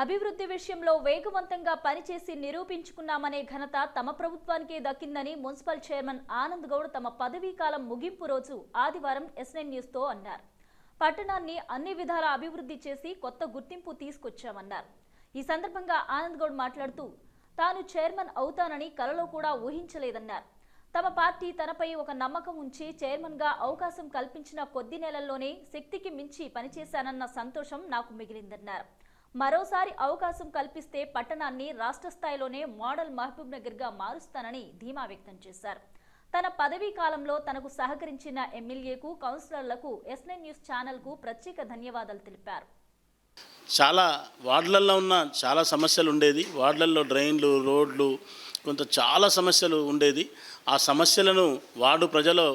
అభివృద్ధి విషయంలో వేగవంతంగా పనిచేసి నిరూపించుకున్నామనే ఘనత తమ ప్రభుత్వానికే దక్కిందని మున్సిపల్ చైర్మన్ ఆనంద్ గౌడ్ తమ పదవీ కాలం ముగింపు రోజు ఆదివారం ఎస్ఎన్ న్యూస్తో అన్నారు. పట్టణాన్ని అన్ని విధాల అభివృద్ధి చేసి కొత్త గుర్తింపు తీసుకొచ్చామన్నారు. ఈ సందర్భంగా ఆనంద్ గౌడ్ మాట్లాడుతూ తాను చైర్మన్ అవుతానని కలలో కూడా ఊహించలేదన్నారు. తమ పార్టీ తనపై ఒక నమ్మకం ఉంచి చైర్మన్గా అవకాశం కల్పించిన కొద్ది నెలల్లోనే శక్తికి మించి పనిచేశానన్న సంతోషం నాకు మిగిలిందన్నారు. మరోసారి అవకాశం కల్పిస్తే పట్టణాన్ని రాష్ట్ర స్థాయిలోనే మోడల్ మహబూబ్ నగర్గా మారుస్తానని ధీమా వ్యక్తం చేశారు. తన పదవీ కాలంలో తనకు సహకరించిన ఎమ్మెల్యేకు కౌన్సిలర్లకు ఎస్ఎన్ న్యూస్ ఛానల్కు ప్రత్యేక ధన్యవాదాలు తెలిపారు. చాలా వార్డులలో ఉన్న చాలా సమస్యలు ఉండేది. వార్డులలో డ్రైన్లు రోడ్లు కొంత చాలా సమస్యలు ఉండేది. ఆ సమస్యలను వార్డు ప్రజలు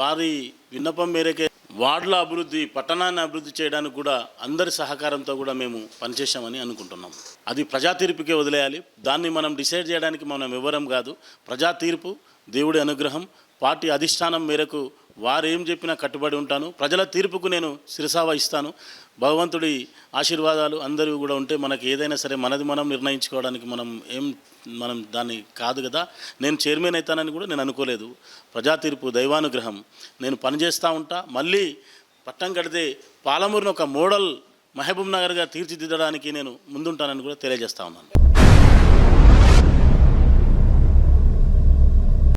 వారి విన్నపం మేరకే వార్డుల అభివృద్ధి పట్టణాన్ని అభివృద్ధి చేయడానికి కూడా అందరి సహకారంతో కూడా మేము పనిచేశామని అనుకుంటున్నాం. అది ప్రజా తీర్పుకే వదిలేయాలి. దాన్ని మనం డిసైడ్ చేయడానికి మనం ఎవరం కాదు. ప్రజా తీర్పు దేవుడి అనుగ్రహం పార్టీ అధిష్టానం మేరకు వారు ఏం చెప్పినా కట్టుబడి ఉంటాను. ప్రజల తీర్పుకు నేను శిరసావ ఇస్తాను. భగవంతుడి ఆశీర్వాదాలు అందరూ కూడా ఉంటే మనకి ఏదైనా సరే మనది మనం నిర్ణయించుకోవడానికి మనం ఏం మనం దాన్ని కాదు కదా. నేను చైర్మన్ అవుతానని కూడా నేను అనుకోలేదు. ప్రజా తీర్పు దైవానుగ్రహం. నేను పనిచేస్తూ ఉంటా. మళ్ళీ పట్టం కడితే పాలమూరును ఒక మోడల్ మహబూబ్ నగర్గా తీర్చిదిద్దడానికి నేను ముందుంటానని కూడా తెలియజేస్తా ఉన్నాను.